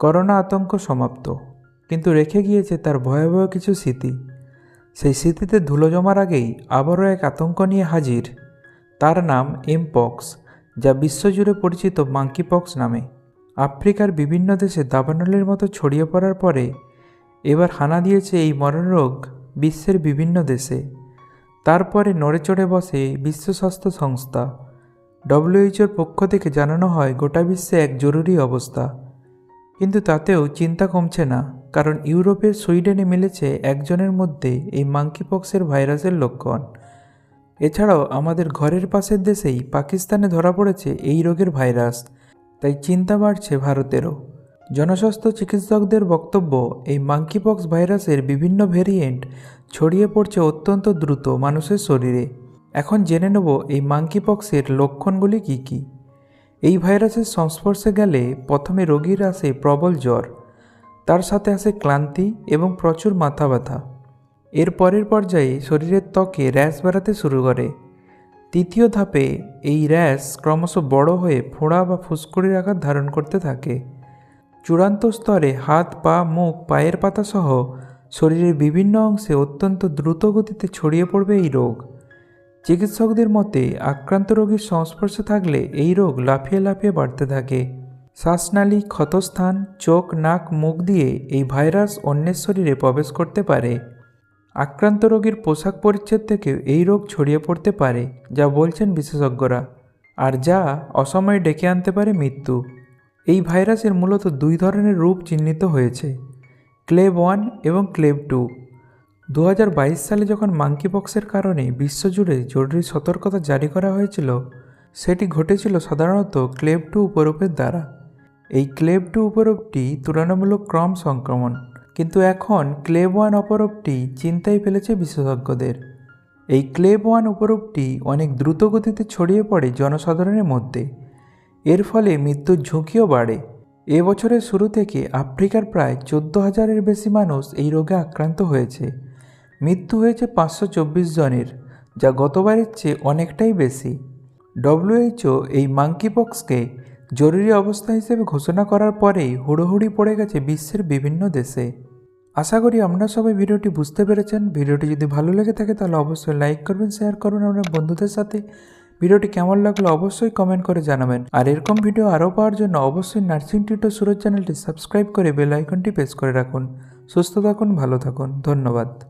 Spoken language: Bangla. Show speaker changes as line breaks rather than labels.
করোনা আতঙ্ক সমাপ্ত। কিন্তু রেখে গিয়েছে তার ভয়াবহ কিছু স্মৃতি। সেই স্মৃতিতে ধুলো জমার আগেই আবারও এক আতঙ্ক নিয়ে হাজির। তার নাম এমপক্স যা বিশ্বজুড়ে পরিচিত মাঙ্কিপক্স নামে। আফ্রিকার বিভিন্ন দেশে দাবানলের মতো ছড়িয়ে পড়ার পরে এবার হানা দিয়েছে এই মরণরোগ বিশ্বের বিভিন্ন দেশে। তারপরে নড়ে চড়ে বসে বিশ্ব স্বাস্থ্য সংস্থা ডব্লিউএইচওর পক্ষ থেকে জানানো হয় গোটা বিশ্বে এক জরুরি অবস্থা। কিন্তু তাতেও চিন্তা কমছে না, কারণ ইউরোপের সুইডেনে মিলেছে একজনের মধ্যে এই মাঙ্কিপক্সের ভাইরাসের লক্ষণ। এছাড়াও আমাদের ঘরের পাশের দেশেই পাকিস্তানে ধরা পড়েছে এই রোগের ভাইরাস, তাই চিন্তা বাড়ছে ভারতেরও। জনস্বাস্থ্য চিকিৎসকদের বক্তব্য, এই মাঙ্কিপক্স ভাইরাসের বিভিন্ন ভেরিয়েন্ট ছড়িয়ে পড়ছে অত্যন্ত দ্রুত মানুষের শরীরে। এখন জেনে নেব এই মাঙ্কিপক্সের লক্ষণগুলি কী কী। এই ভাইরাসের সংস্পর্শে গেলে প্রথমে রোগীর আসে প্রবল জ্বর, তার সাথে আসে ক্লান্তি এবং প্রচুর মাথা ব্যথা। এর পরের পর্যায়ে শরীরের ত্বকে র্যাশ বেড়াতে শুরু করে। তৃতীয় ধাপে এই র্যাশ ক্রমশ বড় হয়ে ফোঁড়া বা ফুসকুড়ির আকার ধারণ করতে থাকে। চূড়ান্ত স্তরে হাত, পা, মুখ, পায়ের পাতা সহ শরীরের বিভিন্ন অংশে অত্যন্ত দ্রুত গতিতে ছড়িয়ে পড়বে এই রোগ। চিকিৎসকদের মতে, আক্রান্ত রোগীর সংস্পর্শে থাকলে এই রোগ লাফিয়ে লাফিয়ে বাড়তে থাকে। শ্বাসনালী, ক্ষতস্থান, চোখ, নাক, মুখ দিয়ে এই ভাইরাস অন্যের শরীরে প্রবেশ করতে পারে। আক্রান্ত রোগীর পোশাক পরিচ্ছেদ থেকে এই রোগ ছড়িয়ে পড়তে পারে, যা বলছেন বিশেষজ্ঞরা, আর যা অসময়ে ডেকে আনতে পারে মৃত্যু। এই ভাইরাসের মূলত দুই ধরনের রূপ চিহ্নিত হয়েছে, ক্লেব ওয়ান এবং ক্লেব টু। দু হাজার বাইশ সালে যখন মাঙ্কিপক্সের কারণে বিশ্বজুড়ে জরুরি সতর্কতা জারি করা হয়েছিল, সেটি ঘটেছিল সাধারণত ক্লেব টু উপরূপের দ্বারা। এই ক্লেব টু উপরূপটি তুলনামূলক ক্রম সংক্রমণ, কিন্তু এখন ক্লেব ওয়ান অপরূপটি চিন্তায় ফেলেছে বিশেষজ্ঞদের। এই ক্লেব ওয়ান উপরূপটি অনেক দ্রুত গতিতে ছড়িয়ে পড়ে জনসাধারণের মধ্যে। এর ফলে মৃত্যুর ঝুঁকিও বাড়ে। এ বছরের শুরু থেকে আফ্রিকার প্রায় চোদ্দ হাজারের বেশি মানুষ এই রোগে আক্রান্ত হয়েছে। মৃত্যু হয়েছে পাঁচশো চব্বিশ জনের, যা গতবারের চেয়ে অনেকটাই বেশি। ডব্লিউএইচও এই মাঙ্কিপক্সকে জরুরি অবস্থা হিসেবে ঘোষণা করার পরেই হুড়োহুড়ি পড়ে গেছে বিশ্বের বিভিন্ন দেশে। আশা করি আপনারা সবাই ভিডিওটি বুঝতে পেরেছেন। ভিডিওটি যদি ভালো লেগে থাকে তাহলে অবশ্যই লাইক করবেন, শেয়ার করবেন আপনার বন্ধুদের সাথে। ভিডিওটি কেমন লাগল অবশ্যই কমেন্ট করে জানাবেন। আর এরকম ভিডিও আরও পাওয়ার জন্য অবশ্যই নার্সিং টিউটর সুরজ চ্যানেলটি সাবস্ক্রাইব করে বেল আইকনটি প্রেস করে রাখুন। সুস্থ থাকুন, ভালো থাকুন। ধন্যবাদ।